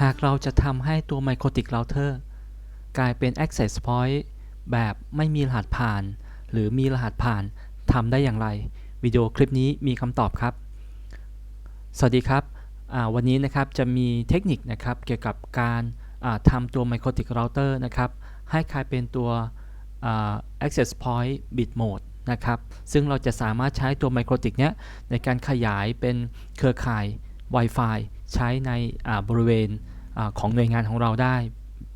หากเราจะทำให้ตัว Microtik Router กลายเป็น Access Point แบบไม่มีรหัสผ่าน หรือมีรหัสผ่านทำได้อย่างไร วิดีโอคลิปนี้มีคำตอบครับ สวัสดีครับวันนี้นะครับจะมีเทคนิคนะครับเกี่ยวกับการทำตัว Microtik Router นะครับ ให้กลายเป็นตัวอ่า Access Point Bit Mode นะครับ ซึ่งเราจะสามารถใช้ตัว Microtik เนี้ยในการขยายเป็นเครือข่าย Wi-Fi ใช้ในบริเวณ ของหน่วยงานของเราได้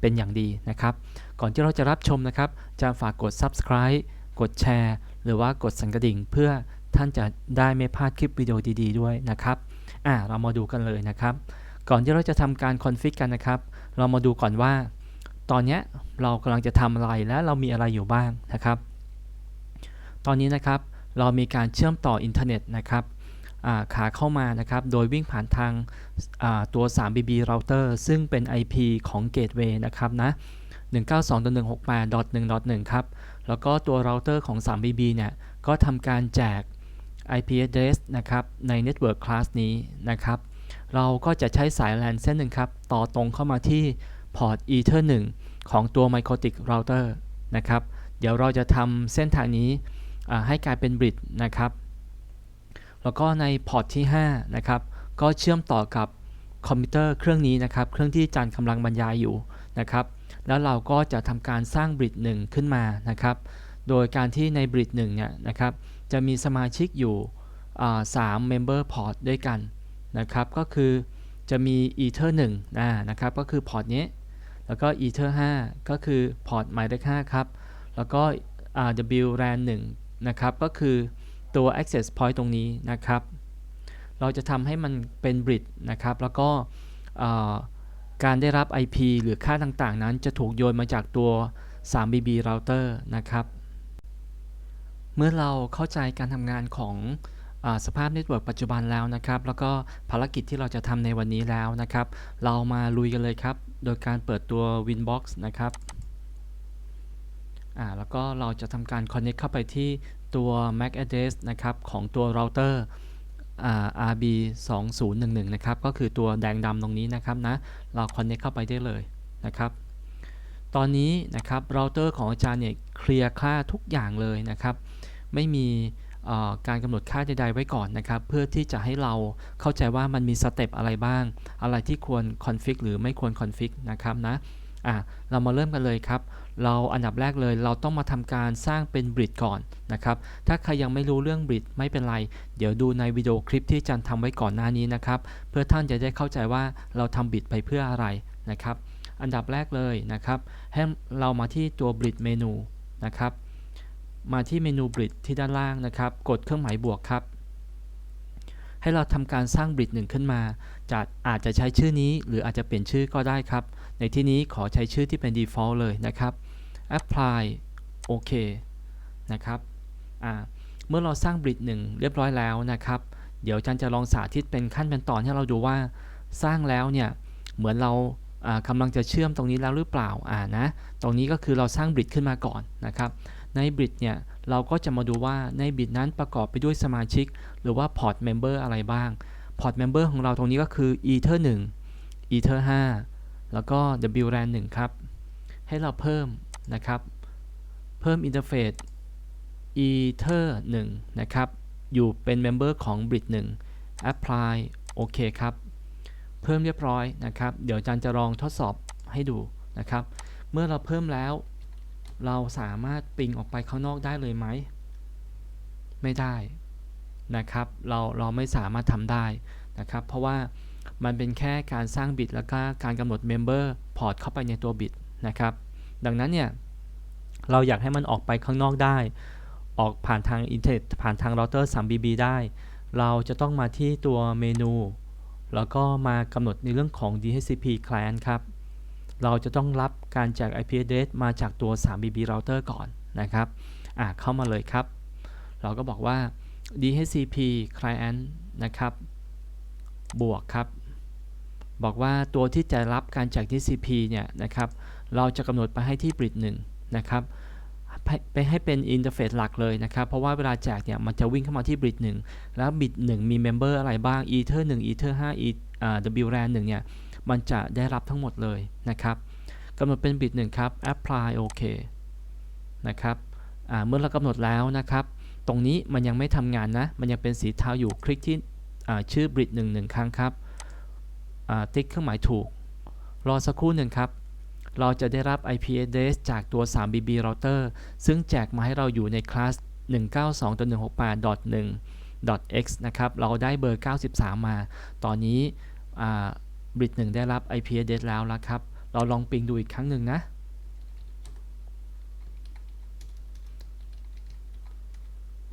เป็นอย่างดีนะครับ ก่อนที่เราจะรับชมนะครับ จะฝากกด subscribe กดแชร์ หรือว่ากดสั่นกระดิ่ง เพื่อท่านจะได้ไม่พลาดคลิปวิดีโอดีๆด้วยนะครับอ่าเรามาดูกันเลยนะครับ ก่อนที่เราจะทำการคอนฟิกกันนะครับ เรามาดูก่อนว่า ตอนนี้เรากำลังจะทำอะไรและเรามีอะไรอยู่บ้างนะครับ ตอนนี้นะครับเรามีการเชื่อมต่ออินเทอร์เน็ตนะครับ ขาเข้ามานะครับ โดยวิ่งผ่านทางตัว 3BB router ซึ่งเป็น IP ของ Gateway นะครับนะ 192.168.1.1 ครับ แล้วก็ตัว router ของ 3BB เนี่ย ก็ทำการแจก IP address นะครับ ใน network class นี้นะครับ เราก็จะใช้สาย LAN เส้นหนึ่งครับ ต่อตรงเข้ามาที่พอร์ต Ether 1 ของตัว Microtik router นะครับ เดี๋ยวเราจะทำเส้นทางนี้ให้กลายเป็น bridge นะครับ แล้วก็ในพอร์ตที่5นะครับก็เชื่อมต่อกับคอมพิวเตอร์เครื่องนี้นะครับ เครื่องที่จันกำลังบรรยายอยู่นะครับ แล้วเราก็จะทำการสร้างบริดหนึ่งขึ้นมานะครับ โดยการที่ในบริดหนึ่งเนี่ยนะครับ จะมีสมาชิกอยู่สาม member port ด้วยกันนะครับ ก็คือจะมี ether 1นะนะครับ ก็คือพอร์ตนี้ แล้วก็ ether 5 ก็คือพอร์ตหมายเลข5ครับ แล้วก็ WLAN 1นะครับ ก็คือ ตัว access point ตรงนี้นะครับ เราจะทำให้มันเป็น bridge นะครับ แล้วก็การได้รับ IP หรือค่าต่างๆ นั้นจะถูกโยนมาจากตัว 3BB router นะครับ เมื่อเราเข้าใจการทำงานของอสภาพเน็ตเวิร์กปัจจุบันแล้วนะครับ แล้วก็ภารกิจที่เราจะทำในวันนี้แล้วนะครับ เรามาลุยกันเลยครับ โดยการเปิดตัว Winbox นะครับแล้วก็เราจะทำการ connect เข้าไปที่ ตัว MAC address นะครับของตัว router RB 2 0 1 1นะครับ ก็คือตัวแดงดำตรงนี้นะครับนะ เรา connect เข้าไปได้เลยนะครับ ตอนนี้นะครับเราเตอร์ของอาจารย์เนี่ยเคลียร์ค่าทุกอย่างเลยนะครับ ไม่มีการกำหนดค่าใดๆไว้ก่อนนะครับ เพื่อที่จะให้เราเข้าใจว่ามันมีสเต็ปอะไรบ้าง อะไรที่ควรคอนฟิกหรือไม่ควรคอนฟิกนะครับนะ อะ เรามาเริ่มกันเลยครับ เราอันดับแรกเลย เราต้องมาทำการสร้างเป็นบริดก่อนนะครับ ถ้าใครยังไม่รู้เรื่องบริดไม่เป็นไร เดี๋ยวดูในวิดีโอคลิปที่จันทำไว้ก่อนหน้านี้นะครับ เพื่อท่านจะได้เข้าใจว่าเราทำบริดไปเพื่ออะไรนะครับ อันดับแรกเลยนะครับ ให้เรามาที่ตัวบริดเมนูนะครับ มาที่เมนูบริดที่ด้านล่างนะครับ กดเครื่องหมายบวกครับ ให้เราทำการสร้างบริดหนึ่งขึ้นมาจะอาจจะใช้ชื่อนี้หรืออาจจะเปลี่ยนชื่อก็ได้ครับ ในที่นี้ขอใช้ชื่อที่เป็น default เลยนะครับ apply โอเคนะครับเมื่อเราสร้างบริดหนึ่งเรียบร้อยแล้วนะครับ เดี๋ยวจันจะลองสาธิตเป็นขั้นเป็นตอนให้เราดูว่าสร้างแล้วเนี่ยเหมือนเรากำลังจะเชื่อมตรงนี้แล้วหรือเปล่าอ่านะตรงนี้ก็คือเราสร้างบริดขึ้นมาก่อนนะครับ ในบริดเนี่ยเราก็จะมาดูว่าในบริดนั้นประกอบไปด้วยสมาชิก หรือว่าพอร์ตเมมเบอร์อะไรบ้างพอร์ตเมมเบอร์ของเราตรงนี้ก็คือ ether 1 ether 5 แล้วก็ wlan 1ครับ ให้เราเพิ่ม นะครับ เพิ่มอินเทอร์เฟซ ether 1นะครับ อยู่เป็นเมมเบอร์ของ bridge 1 apply โอเคครับ เพิ่มเรียบร้อยนะครับ เดี๋ยวจันจะลองทดสอบให้ดูนะครับ เมื่อเราเพิ่มแล้ว เราสามารถปิงออกไปข้างนอกได้เลยไหม ไม่ได้นะครับ เราเราไม่สามารถทำได้นะครับ เพราะว่ามันเป็นแค่การสร้างบิตแล้วก็การกำหนดเมมเบอร์พอร์ตเข้าไปในตัวบิตนะครับ ดังนั้นเนี่ยเราอยากให้มันออกไปข้างนอกได้ ออกผ่านทางอินเทอร์เน็ตผ่านทางเราเตอร์ 3BB ได้ เราจะต้องมาที่ตัวเมนู แล้วก็มากำหนดในเรื่องของ DHCP client ครับ เราจะต้องรับการแจก IP address มาจากตัว 3BB router ก่อนนะครับอ่าเข้ามาเลยครับ เราก็บอกว่า DHCP client นะครับ บวกครับ บอกว่าตัวที่จะรับการจาก DHCP เนี่ยนะครับ เราจะกำหนดไปให้ที่บริดหนึ่งนะครับไปให้เป็นอินเทอร์เฟซหลักเลยนะครับ เพราะว่าเวลาแจกเนี่ยมันจะวิ่งเข้ามาที่บริดหนึ่งแล้วบริดหนึ่งมีเมมเบอร์อะไรบ้าง ether 1 ether 5 e WLAN 1เนี่ยมันจะได้รับทั้งหมดเลยนะครับกำหนดเป็นบิตหนึ่งครับ apply โอเคนะครับเมื่อเรากำหนดแล้วนะครับ ตรงนี้มันยังไม่ทำงานนะ มันยังเป็นสีเทาอยู่คลิกที่ชื่อบริดหนึ่งหนึ่งครั้งครับติ๊กเครื่องหมายถูก รอสักครู่หนึ่งครับ เราจะได้รับ IP address จากตัว 3BB router ซึ่งแจกมาให้เราอยู่ในคลาส 192.168.1 x นะครับ เราได้เบอร์ 93 มา ตอนนี้บริดหนึ่งได้รับ IP address แล้วละครับ เราลองปิงดูอีกครั้งหนึ่งนะ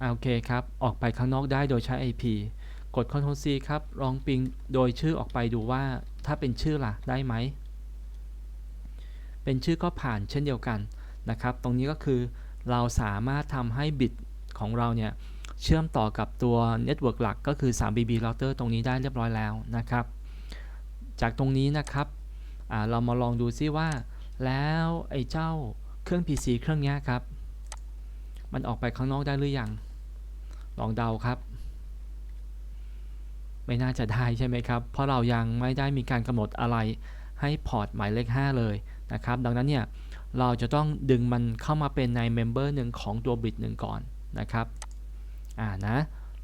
โอเคครับ ออกไปข้างนอกได้โดยใช้ IP กด Ctrl C ครับ ลองปิงโดยชื่อออกไปดูว่าถ้าเป็นชื่อล่ะได้ไหม เป็นชื่อก็ผ่านเช่นเดียวกันนะครับ ตรงนี้ก็คือเราสามารถทำให้บิตของเราเนี่ยเชื่อมต่อกับตัวเน็ตเวิร์กหลักก็คือ 3BB router ตรงนี้ได้เรียบร้อยแล้วนะครับ จากตรงนี้นะครับเรามาลองดูซิว่า แล้วไอ้เจ้าเครื่อง PC เครื่องนี้ครับ มันออกไปข้างนอกได้หรือยัง ลองเดาครับ ไม่น่าจะได้ใช่ไหมครับ เพราะเรายังไม่ได้มีการกำหนดอะไรให้พอร์ตหมายเลข 5 เลย นะครับ ดังนั้นเนี่ยเราจะต้องดึงมันเข้ามาเป็นในเมมเบอร์หนึ่งของตัวบิตหนึ่งก่อนนะครับ อ่านะ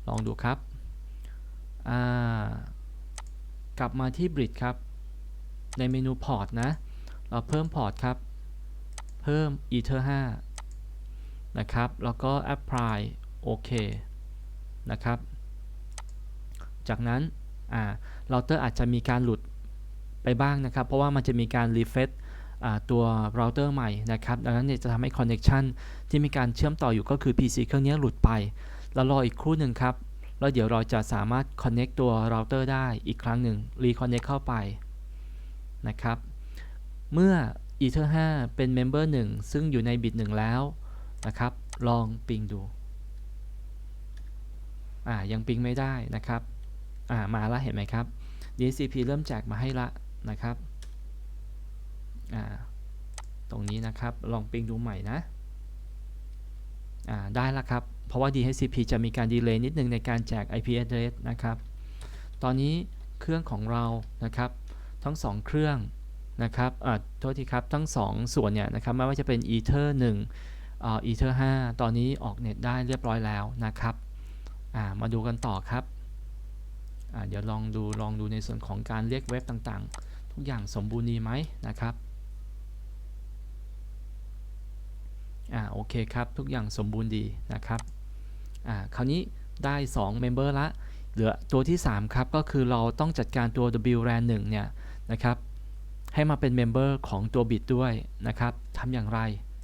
ลองดูครับกลับมาที่บริดครับ ในเมนูพอร์ตนะ เราเพิ่มพอร์ตครับ เพิ่ม ether 5นะครับ แล้วก็ apply โอเคนะครับ จากนั้น อ่า เราเตอร์อาจจะมีการหลุดไปบ้างนะครับ เพราะว่ามันจะมีการ refresh ตัวเราเตอร์ใหม่นะครับ ดังนั้นจะทำให้คอนเน c t ชันที่มีการเชื่อมต่ออยู่ก็คือ PC เครื่องนี้หลุดไป แล้วรออีกครู่หนึ่งครับ แล้วเดี๋ยวเราจะสามารถ Connect ตัวเราเตอร์ได้อีกครั้งหนึ่ง Reconnect เข้าไปนะครับ เมื่อ Ether 5 เป็น Member 1 ซึ่งอยู่ในบิต1แล้วนะครับ ลองปิงดูอ่ายังปิงไม่ได้นะครับอ่ามาแล้วเห็นไหมครับ DHCP เริ่มแจกมาให้ละนะครับ ตรงนี้นะครับ ลองปิงดูใหม่นะได้แล้วครับ เพราะว่า DHCP จะมีการดีเลย์นิดนึงในการแจก IP address นะครับ ตอนนี้เครื่องของเรานะครับ ทั้ง 2 เครื่องนะครับโทษทีครับ ทั้ง 2 ส่วนเนี่ยนะครับ ไม่ว่าจะเป็น Ether 1อ่า Ether 5 ตอนนี้ออกเน็ตได้เรียบร้อยแล้วนะครับมาดูกันต่อครับเดี๋ยวลองดู ลองดูในส่วนของการเรียกเว็บต่างๆ ทุกอย่างสมบูรณ์ดีไหมนะครับ อ่าโอเคครับ ทุกอย่างสมบูรณ์ดีนะครับอ่าคราวนี้ได้ 2 Member ละ เหลือตัวที่ 3 ครับ ก็คือเราต้องจัดการตัว WRAN 1เนี่ยนะครับ ให้มาเป็น Member ของตัว Bit ด้วยนะครับทำอย่างไร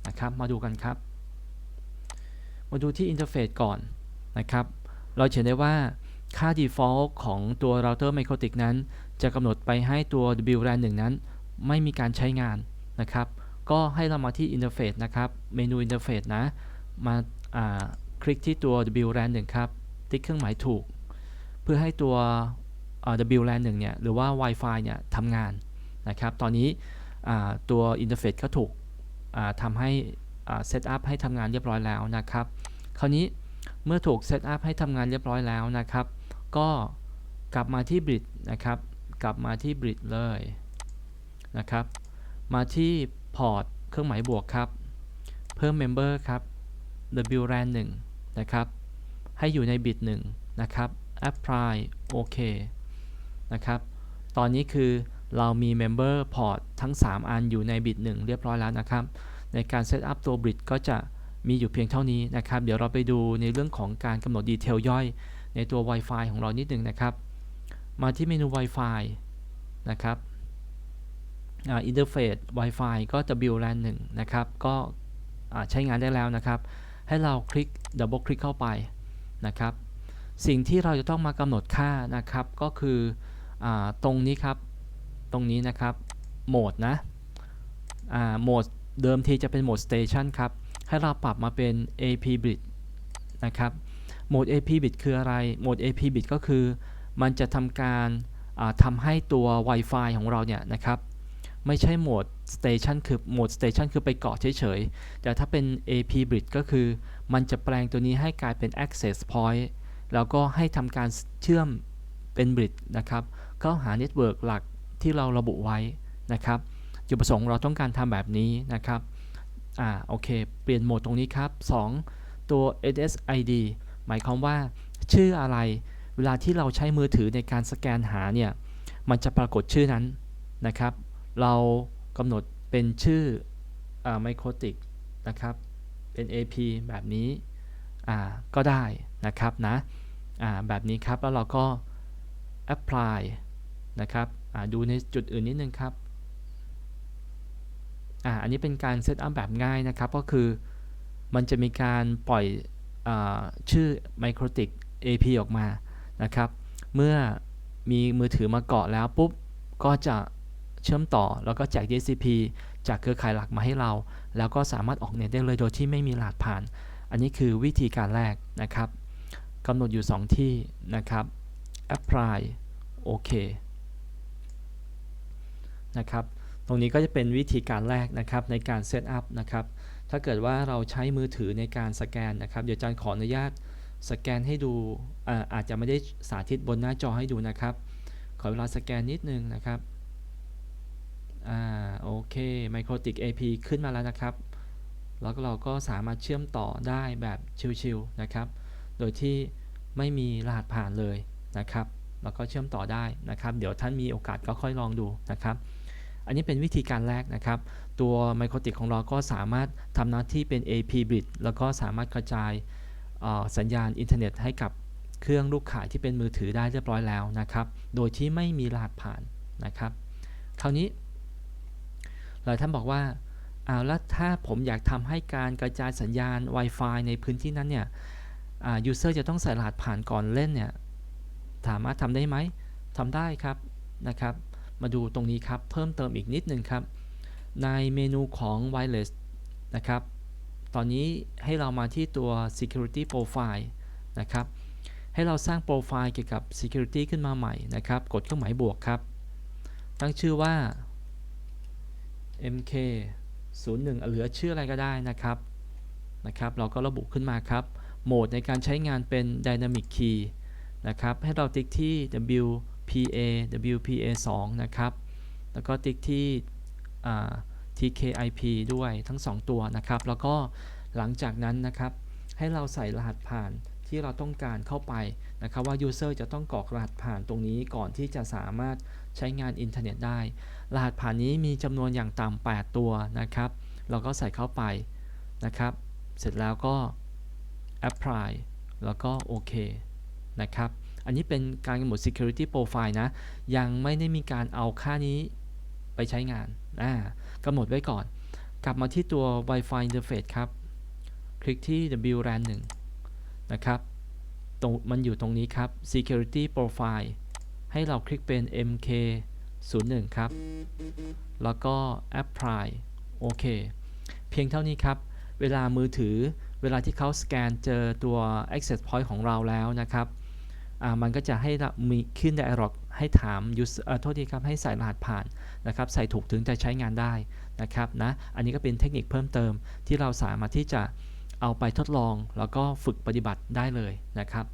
นะครับ มาดูกันครับ มาดูที่ Interface ก่อนนะครับ เราเห็นได้ว่าค่า default ของตัว router MikroTik นั้น จะกำหนดไปให้ตัว WRAN 1นั้น ไม่มีการใช้งานนะครับ ก็ให้เรามาที่อินเทอร์เฟซนะครับ เมนูอินเทอร์เฟซนะ มาคลิกที่ตัว WLAN 1ครับ ติ๊กเครื่องหมายถูก เพื่อให้ตัว WLAN 1เนี่ย หรือว่า Wi-Fi เนี่ยทำงานนะครับ ตอนนี้ตัวอินเทอร์เฟซก็ถูกทำให้เซตอัพให้ทำงานเรียบร้อยแล้วนะครับ คราวนี้เมื่อถูกเซตอัพให้ทำงานเรียบร้อยแล้วนะครับ ก็กลับมาที่ Bridge นะครับ กลับมาที่ Bridge เลยนะครับ มาที่ พอร์ตเครื่องหมายบวกครับ เพิ่ม Member ครับ WLAN 1นะครับ ให้อยู่ในบิต1นะครับ Apply โอเคนะครับ ตอนนี้คือเรามี Member พอร์ตทั้ง 3 อันอยู่ในบิต1เรียบร้อยแล้วนะครับ ในการเซตอัพตัวบิตก็จะมีอยู่เพียงเท่านี้นะครับ เดี๋ยวเราไปดูในเรื่องของการกำหนดดีเทลย่อยในตัว Wi-Fi ของเรานิดนึงนะครับ มาที่เมนู Wi-Fi นะครับ อินเทอร์เฟซ Wi-Fi ก็ WLAN 1นะครับ ก็ใช้งานได้แล้วนะครับ ให้เราคลิกดับเบิลคลิกเข้าไปนะครับ สิ่งที่เราจะต้องมากำหนดค่านะครับ ก็คืออตรงนี้ครับ ตรงนี้นะครับ โหมดนะโหมดเดิมทีจะเป็นโหมด Station ครับ ให้เราปรับมาเป็น AP bit นะครับ โหมด AP bit คืออะไร โหมด AP bit ก็คือ มันจะทำการทำให้ตัว Wi-Fi ของเราเนี่ยนะครับ ไม่ใช่โหมด Station คือโหมด Station คือไปเกาะเฉยๆ แต่ถ้าเป็น AP Bridge ก็คือ มันจะแปลงตัวนี้ให้กลายเป็น Access Point แล้วก็ให้ทำการเชื่อมเป็น Bridge นะครับ เข้าหาเน็ตเวิร์กหลักที่เราระบุไว้นะครับ จุดประสงค์เราต้องการทำแบบนี้นะครับ อ่า โอเค เปลี่ยนโหมดตรงนี้ครับ 2 ตัว SSID หมายความว่าชื่ออะไร เวลาที่เราใช้มือถือในการสแกนหาเนี่ย มันจะปรากฏชื่อนั้นนะครับ เรากำหนดเป็นชื่ออไมโครติกนะครับเป็น AP แบบนี้ก็ได้นะครับนะแบบนี้ครับ แล้วเราก็ apply นะครับดูในจุดอื่นนิดนึงครับออันนี้เป็นการเซตอัพแบบง่ายนะครับ ก็คือมันจะมีการปล่อยอชื่อ Microtik AP ออกมานะครับ เมื่อมีมือถือมาเกาะแล้วปุ๊บ ก็จะ เชื่อมต่อแล้วก็แจก DSCP จากเครือข่ายหลักมาให้เรา แล้วก็สามารถออกเน็ตได้เลยโดยที่ไม่มีรหัสผ่าน อันนี้คือวิธีการแรกนะครับกำหนดอยู่ 2 ที่นะครับ apply โอเคนะครับ ตรงนี้ก็จะเป็นวิธีการแรกนะครับในการเซตอัพนะครับ ถ้าเกิดว่าเราใช้มือถือในการสแกนนะครับ เดี๋ยวอาจารย์ขออนุญาตสแกนให้ดูอาอาจจะไม่ได้สาธิตบนหน้าจอให้ดูนะครับ ขอเวลาสแกนนิดนึงนะครับ อ่าโอเค Microtik AP ขึ้นมาแล้วนะครับ แล้วเราก็สามารถเชื่อมต่อได้แบบชิวๆนะครับ โดยที่ไม่มีรหัสผ่านเลยนะครับ แล้วก็เชื่อมต่อได้นะครับ เดี๋ยวท่านมีโอกาสก็ค่อยลองดูนะครับ อันนี้เป็นวิธีการแรกนะครับ ตัว Microtik ของเราก็สามารถทำหน้าที่เป็น AP bridge แล้วก็สามารถกระจายสัญญาณอินเทอร์เน็ตให้กับเครื่องลูกขายที่เป็นมือถือได้เรียบร้อยแล้วนะครับ โดยที่ไม่มีรหัสผ่านนะครับ คราวนี้ หลายท่านบอกว่าเอาแล้วถ้าผมอยากทำให้การกระจายสัญญาณ Wi-Fi ในพื้นที่นั้นเนี่ยยูเซอร์จะต้องใส่รหัสผ่านก่อนเล่นเนี่ยสามารถทำได้ไหมทำได้ครับนะครับ มาดูตรงนี้ครับ เพิ่มเติมอีกนิดนึงครับ ในเมนูของ wireless นะครับ ตอนนี้ให้เรามาที่ตัว security profile นะครับ ให้เราสร้างโปรไฟล์เกี่ยวกับ security ขึ้นมาใหม่นะครับ กดเครื่องหมายบวกครับ ตั้งชื่อว่า mk 01เหลือชื่ออะไรก็ได้นะครับนะครับ เราก็ระบุขึ้นมาครับ โหมดในการใช้งานเป็น dynamic key นะครับ ให้เราติ๊กที่ WPA WPA 2นะครับ แล้วก็ติ๊กที่ TKIP ด้วยทั้ง 2 ตัวนะครับ แล้วก็หลังจากนั้นนะครับ ให้เราใส่รหัสผ่านที่เราต้องการเข้าไปนะครับว่า User จะต้องกรอกรหัสผ่านตรงนี้ก่อนที่จะสามารถใช้งานอินเทอร์เน็ตได้ รหัสผ่านนี้มีจำนวนอย่างต่ำ8ตัวนะครับ เราก็ใส่เข้าไปนะครับ เสร็จแล้วก็ apply แล้วก็โอเคนะครับ อันนี้เป็นการกำหนด security profile นะ ยังไม่ได้มีการเอาค่านี้ไปใช้งานกำหนดไว้ก่อน กลับมาที่ตัว Wi-Fi interface ครับ คลิกที่ WLAN 1นะครับตรงมันอยู่ตรงนี้ครับ security profile ให้เราคลิกเป็น MK 0 1 ครับ แล้วก็ apply โอเค เพียงเท่านี้ครับ เวลามือถือเวลาที่เขาสแกนเจอตัว access point ของเราแล้วนะครับอ่ามันก็จะให้มีขึ้น dialog ให้ถาม user เอ่อโทษทีครับ ให้ใส่รหัสผ่านนะครับ ใส่ถูกถึงจะใช้งานได้นะครับนะ อันนี้ก็เป็นเทคนิคเพิ่มเติมที่เราสามารถที่จะเอาไปทดลอง แล้วก็ฝึกปฏิบัติได้เลยนะครับ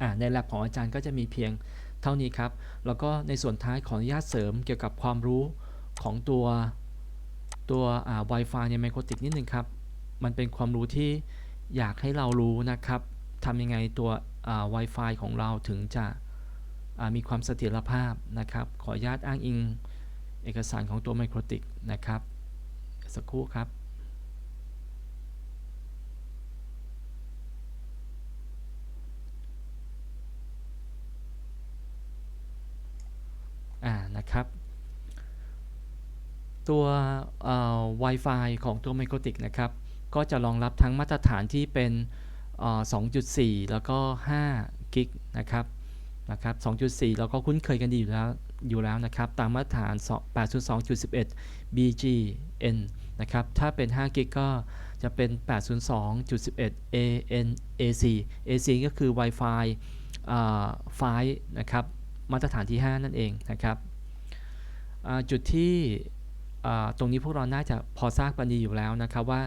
อ่าใน lab ของอาจารย์ก็จะมีเพียง เท่านี้ครับ แล้วก็ในส่วนท้ายขออนุญาตเสริมเกี่ยวกับความรู้ของตัวตัวอ่า Wi-Fi ใน Microtik นิดนึงครับ มันเป็นความรู้ที่อยากให้เรารู้นะครับทำยังไงตัวอ่า Wi-Fi ของเราถึงจะอ่ามีความเสถียรภาพนะครับ ขออนุญาตอ้างอิงเอกสารของตัว Microtik นะครับ สักครู่ครับ อ่า นะครับ ตัว Wi-Fi ของตัว Microtik นะครับ ก็จะรองรับทั้งมาตรฐานที่เป็นเอ่อ2.4 แล้วก็5กิกนะครับนะครับ 2.4 เราก็คุ้นเคยกันดีอยู่แล้วอยู่แล้วนะครับ ตามมาตรฐาน 802.11 BGN นะครับ ถ้าเป็น 5 กิกก็จะเป็น 802.11 AN AC AC ก็คือ Wi-Fi อ่าไฟนะครับ มาตรฐานที่ 5 นั่นเองนะครับ จุดที่ตรงนี้พวกเราน่าจะพอทราบกันดีอยู่แล้วนะครับว่า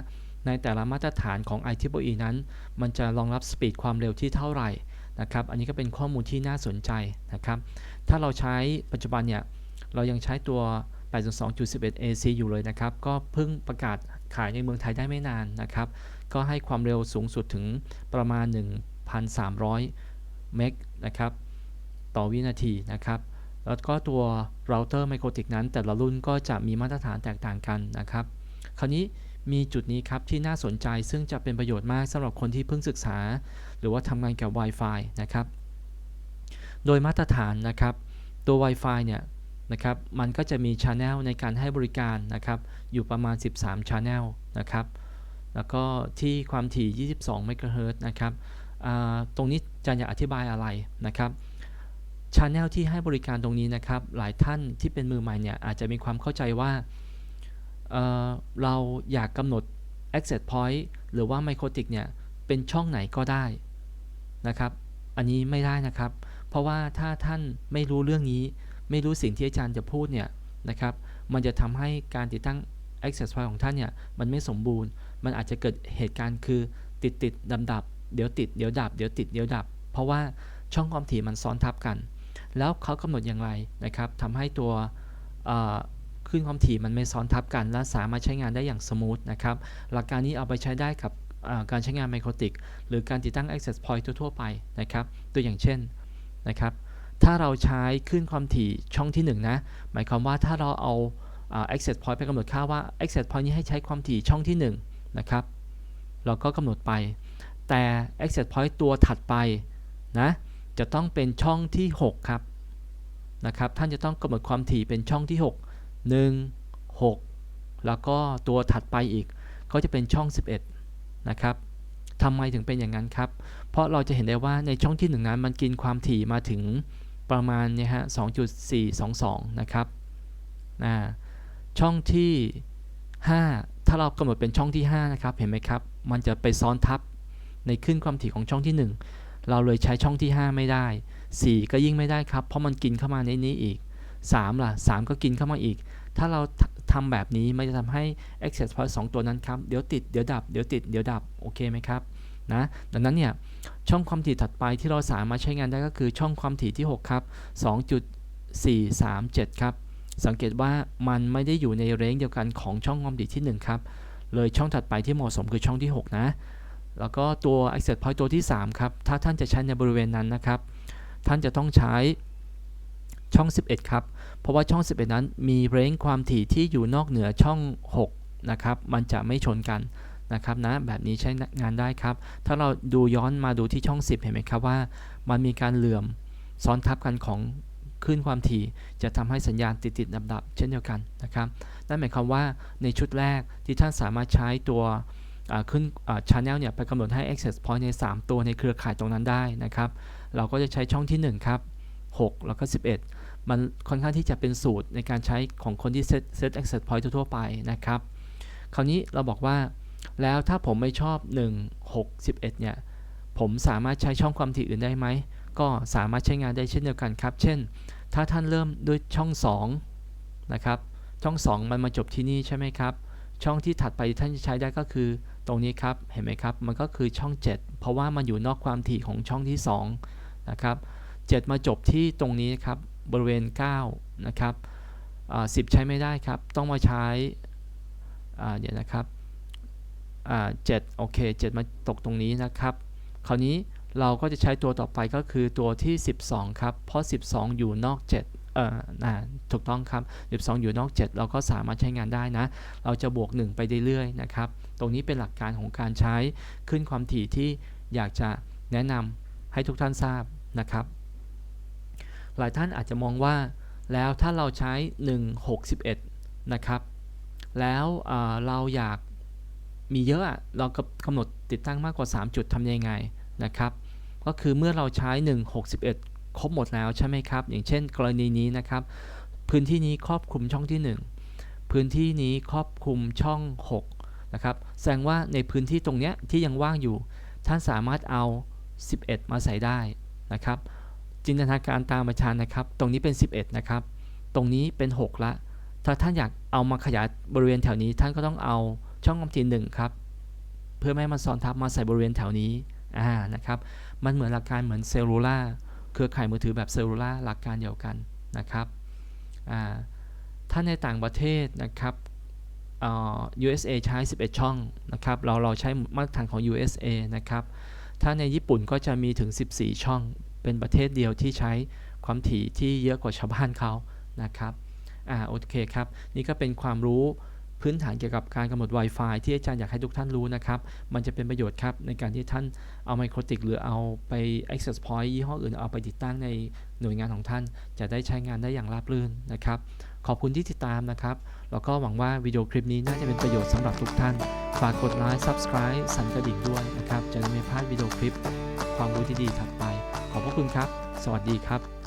ในแต่ละมาตรฐานของ IEEE นั้น มันจะรองรับสปีดความเร็วที่เท่าไหร่นะครับ อันนี้ก็เป็นข้อมูลที่น่าสนใจนะครับ ถ้าเราใช้ปัจจุบันเนี่ย เรายังใช้ตัว 802.11 AC อยู่เลยนะครับ ก็เพิ่งประกาศขายในเมืองไทยได้ไม่นานนะครับ ก็ให้ความเร็วสูงสุดถึงประมาณ 1,300 เมกนะครับ ต่อวินาทีนะครับ แล้วก็ตัวเราเตอร์ไมโครติกนั้น แต่ละรุ่นก็จะมีมาตรฐานแตกต่างกันนะครับ คราวนี้มีจุดนี้ครับที่น่าสนใจซึ่งจะเป็นประโยชน์มากสำหรับคนที่เพิ่งศึกษา หรือว่าทำงานกับ Wi-Fi นะครับ โดยมาตรฐานนะครับ ตัว Wi-Fi เนี่ยนะครับมันก็จะมี Channel ในการให้บริการนะครับ อยู่ประมาณ 13 Channel นะครับ แล้วก็ที่ความถี่ 22 MHz นะครับตรงนี้จะอยากอธิบายอะไรนะครับ Channel ที่ให้บริการตรงนี้นะครับ หลายท่านที่เป็นมือใหม่เนี่ยอาจจะมีความเข้าใจว่าเเราอยากกำหนด access point หรือว่า microtik เนี่ยเป็นช่องไหนก็ได้นะครับ อันนี้ไม่ได้นะครับ เพราะว่าถ้าท่านไม่รู้เรื่องนี้ ไม่รู้สิ่งที่อาจารย์จะพูดเนี่ยนะครับ มันจะทำให้การติดตั้ง access point ของท่านเนี่ยมันไม่สมบูรณ์ มันอาจจะเกิดเหตุการณ์คือติดติดดับดับเดี๋ยวติดเดี๋ยวดับเดี๋ยวติดเดี๋ยวดับ เพราะว่าช่องความถี่มันซ้อนทับกัน แล้วเขากำหนดอย่างไรนะครับทำให้ตัวเอ่อคลื่นความถี่มันไม่ซ้อนทับกัน และสามารถใช้งานได้อย่างสมูทนะครับ หลักการนี้เอาไปใช้ได้กับการใช้งานไมโครติกหรือการติดตั้ง access point ทั่วๆไปนะครับ ตัวอย่างเช่นนะครับ ถ้าเราใช้คลื่นความถี่ช่องที่ 1 นะ หมายความว่าถ้าเราเอาอ่า access point ไปกำหนดค่าว่า access point นี้ให้ใช้ความถี่ช่องที่ 1 นะครับ เราก็กำหนดไป แต่ access point ตัวถัดไปนะ จะต้องเป็นช่องที่ 6 ครับนะครับ ท่านจะต้องกำหนดความถี่เป็นช่องที่ 6 1 6 แล้วก็ตัวถัดไปอีกก็จะเป็นช่อง 11 นะครับทำไมถึงเป็นอย่างนั้นครับ เพราะเราจะเห็นได้ว่าในช่องที่ 1 นั้นมันกินความถี่มาถึงประมาณเนี่ยฮะ 2.422 นะครับอ่าช่องที่ 5 ถ้าเรากำหนดเป็นช่องที่ 5 นะครับ เห็นไหมครับ มันจะไปซ้อนทับในขึ้นความถี่ของช่องที่ 1 เราเลยใช้ช่องที่ 5 ไม่ได้ 4 ก็ยิ่งไม่ได้ครับ เพราะมันกินเข้ามาในนี้อีก 3 ล่ะ 3 ก็กินเข้ามาอีก ถ้าเราททำแบบนี้มันจะทำให้ access point 2 ตัวนั้นครับ เดี๋ยวติด เดี๋ยวดับ เดี๋ยวติด เดี๋ยวดับ โอเคไหมครับ นะ ดังนั้นเนี่ย ช่องความถี่ถัดไปที่เราสามารถใช้งานได้ก็คือช่องความถี่ที่ 6 ครับ 2.437 ครับ สังเกตว่ามันไม่ได้อยู่ในเรนจ์เดียวกันของช่องความถี่ที่ 1 ครับ เลยช่องถัดไปที่เหมาะสมคือช่องที่ 6 นะ แล้วก็ตัว access point ตัวที่ 3 ครับ ถ้าท่านจะใช้ในบริเวณนั้นนะครับ ท่านจะต้องใช้ช่อง 11 ครับ เพราะว่าช่อง 11 นั้นมีเรนจ์ความถี่ที่อยู่นอกเหนือช่อง 6 นะครับ มันจะไม่ชนกันนะครับนะแบบนี้ใช้งานได้ครับ ถ้าเราดูย้อนมาดูที่ช่อง 10 เห็นไหมครับว่า มันมีการเหลื่อมซ้อนทับกันของคลื่นความถี่จะทำให้สัญญาณติดติดดับดับเช่นเดียวกันนะครับ นั่นหมายความว่าในชุดแรกที่ท่านสามารถใช้ตัว ขึ้นช n น l เนี่ยไปกำหนดให้ access point ใน 3 ตัวในเครือข่ายตรงนั้นได้นะครับ เราก็จะใช้ช่องที่ 1 ครับ 6 แล้วก็ 11 มันค่อนข้างที่จะเป็นสูตรในการใช้ของคนที่ set set access point ทั่วไปนะครับ คราวนี้เราบอกว่าแล้วถ้าผมไม่ชอบ 1 6 11 เนี่ย ผมสามารถใช้ช่องความถี่อื่นได้ไหม ก็สามารถใช้งานได้เช่นเดียวกันครับ เช่น ถ้าท่านเริ่มด้วยช่อง 2 นะครับ ช่อง 2 มันมาจบที่นี่ใช่ไหมครับ ช่องที่ถัดไปท่านจะใช้ได้ก็คือ ตรงนี้ครับเห็นไหมครับมันก็คือช่อง 7 เพราะว่ามันอยู่นอกความถี่ของช่องที่2นะครับ7มาจบที่ตรงนี้ครับบริเวณ9นะครับอ่า10ใช้ไม่ได้ครับ ต้องมาใช้เดี๋ยวนะครับอ่า7โอเค7มาตกตรงนี้นะครับ คราวนี้เราก็จะใช้ตัวต่อไปก็คือตัวที่ 12 ครับ เพราะ 12 อยู่นอก 7 เอ่อนะถูกต้องครับ 12 อยู่นอก 7 เราก็สามารถใช้งานได้นะ เราจะบวก 1 ไปเรื่อยๆนะครับ ตรงนี้เป็นหลักการของการใช้ขึ้นความถี่ที่อยากจะแนะนำให้ทุกท่านทราบนะครับ หลายท่านอาจจะมองว่าแล้วถ้าเราใช้ 161 นะครับ แล้วเเราอยากมีเยอะเรากำหนดติดตั้งมากกว่า 3 จุดทำยังไงนะครับ ก็คือเมื่อเราใช้ 161 ครบหมดแล้วใช่ไหมครับ อย่างเช่น กรณีนี้นะครับ พื้นที่นี้ครอบคลุมช่องที่ 1 พื้นที่นี้ครอบคลุมช่อง 6 นะครับ แสดงว่าในพื้นที่ตรงเนี้ยที่ยังว่างอยู่ ท่านสามารถเอา 11 มาใส่ได้นะครับ จินตนาการตามอาจารย์นะครับ ตรงนี้เป็น 11 นะครับ ตรงนี้เป็น 6 ละ ถ้าท่านอยากเอามาขยายบริเวณแถวนี้ ท่านก็ต้องเอาช่องความถี่หนึ่งครับ เพื่อไม่ให้มันซ้อนทับมาใส่บริเวณแถวนี้อ่านะครับ มันเหมือนหลักการเหมือนเซลลูล่า เครือข่ายมือถือแบบเซลลูล่าหลักการเดียวกันนะครับถ้าในต่างประเทศนะครับ USA ใช้ 11 ช่องนะครับเราเราใช้มาตรฐานของ USA นะครับถ้าในญี่ปุ่นก็จะมีถึง 14 ช่อง เป็นประเทศเดียวที่ใช้ความถี่ที่เยอะกว่าชาวบ้านเขานะครับอ่าโอเคครับ นี่ก็เป็นความรู้ พื้นฐานเกี่ยวกับการกำหนด Wi-Fi ที่อาจารย์อยากให้ทุกท่านรู้นะครับ มันจะเป็นประโยชน์ครับ ในการที่ท่านเอาไมโครติกหรือเอาไป access point ยี่ห้ออื่นเอาไปติดตั้งในหน่วยงานของท่าน จะได้ใช้งานได้อย่างราบรื่นนะครับ ขอบคุณที่ติดตามนะครับ แล้วก็หวังว่าวิดีโอคลิปนี้น่าจะเป็นประโยชน์สำหรับทุกท่าน ฝากกดไลค์ subscribe สั่นกระดิ่งด้วยนะครับ จะได้ไม่พลาดวิดีโอคลิป ความรู้ที่ดีถัดไป ขอบพระคุณครับ สวัสดีครับ